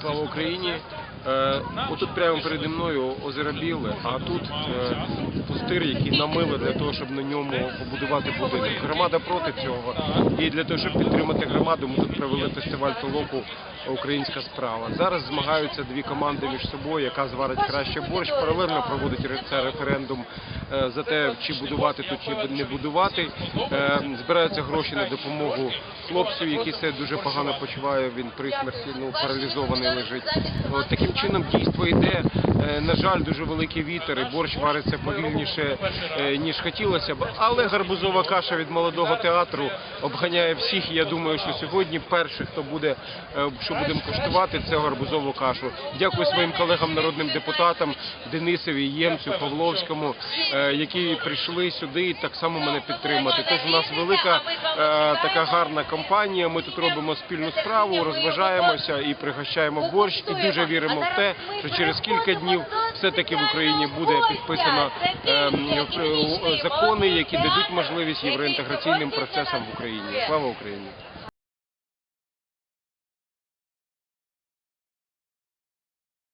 Слава Україні! Е, Отут прямо переді мною озеро а тут е, пустир, який намили для того, щоб на ньому побудувати будинок. Громада проти цього. І для того, щоб підтримати громаду, ми тут провели фестиваль толоку Українська справа. Зараз змагаються дві команди між собою, яка зварить краще борщ. Паралельно проводить це референдум е, за те, чи будувати тут, чи не будувати. Збираються гроші на допомогу хлопцю, який себе дуже погано почуває. Він при смерті ну, паралізований лежить. Таким чином дійство йде. Е, На жаль, дуже великий вітер, борщ вариться повільніше, е, ніж хотілося б. Але гарбузова каша від молодого театру обганяє всіх. І Я думаю, що сьогодні перший, хто буде, е, що будемо коштувати, це гарбузову кашу. Дякую своїм колегам, народним депутатам Денисові, Ємцю, Павловському, які прийшли сюди і так само мене підтримати. Тож у нас велика така гарна компанія. Ми тут робимо спільну справу, розважаємося і пригощаємо борщ. І дуже віримо в те, що через кілька днів все-таки в Україні буде підписано ем, е, закони, які дадуть можливість євроінтеграційним процесам в Україні. Слава Україні!